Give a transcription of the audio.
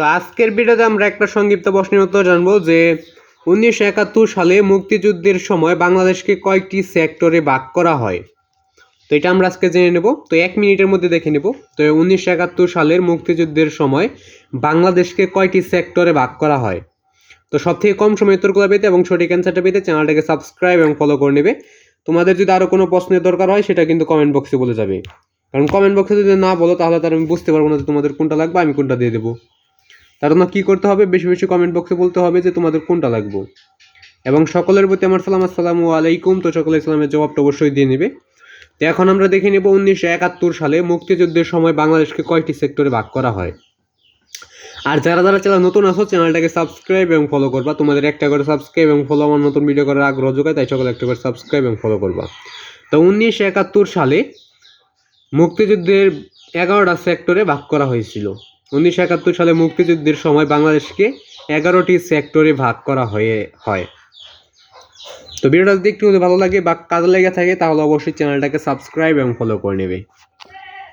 তো আজকের ভিডিওতে আমরা একটা সংক্ষিপ্ত প্রশ্নের উত্তর জানব যে, উনিশশো একাত্তর সালে মুক্তিযুদ্ধের সময় বাংলাদেশকে কয়েকটি সেক্টরে ভাগ করা হয়। তো এটা আমরা আজকে জেনে নেব। তো এক মিনিটের মধ্যে দেখে নেব। তো উনিশশো একাত্তর সালের মুক্তিযুদ্ধের সময় বাংলাদেশকে কয়টি সেক্টরে ভাগ করা হয়। তো সব থেকে কম সময় উত্তরগুলো পেতে এবং সঠিক অ্যান্সারটা পেতে চ্যানেলটাকে সাবস্ক্রাইব এবং ফলো করে নেবে। তোমাদের যদি আরও কোনো প্রশ্নের দরকার হয়, সেটা কিন্তু কমেন্ট বক্সে বলে যাবে। কারণ কমেন্ট বক্সে যদি না বলো, তাহলে তার আমি বুঝতে পারব না যে তোমাদের কোনটা লাগবে, আমি কোনটা দিয়ে দেবো। তার জন্য কী করতে হবে? বেশি বেশি কমেন্ট বক্সে বলতে হবে যে তোমাদের কোনটা লাগবে। এবং সকলের প্রতি আমার সালাম, আসসালামু আলাইকুম। তো সকলে ইসলামের জবাবটা অবশ্যই দিয়ে নেবে। তো এখন আমরা দেখে নেব উনিশশো একাত্তর সালে মুক্তিযুদ্ধের সময় বাংলাদেশকে কয়টি সেক্টরে ভাগ করা হয়। আর যারা যারা চ্যানেল নতুন আসো চ্যানেলটাকে সাবস্ক্রাইব এবং ফলো করবা। তোমাদের একটা করে সাবস্ক্রাইব এবং ফলো আমার নতুন ভিডিও করার আগ্রহ যোগায়, তাই সকলে একটা করে সাবস্ক্রাইব এবং ফলো করবা। তো উনিশশো একাত্তর সালে মুক্তিযুদ্ধের এগারোটা সেক্টরে ভাগ করা হয়েছিল। উনিশশো একাত্তর সালে মুক্তিযুদ্ধের সময় বাংলাদেশকে এগারোটি সেক্টরে ভাগ করা হয়ে, হয়। তো ভিডিওটা যদি একটু ভালো লাগে বা কাজে লেগে থাকে, তাহলে অবশ্যই চ্যানেলটাকে সাবস্ক্রাইব এবং ফলো করে নেবে।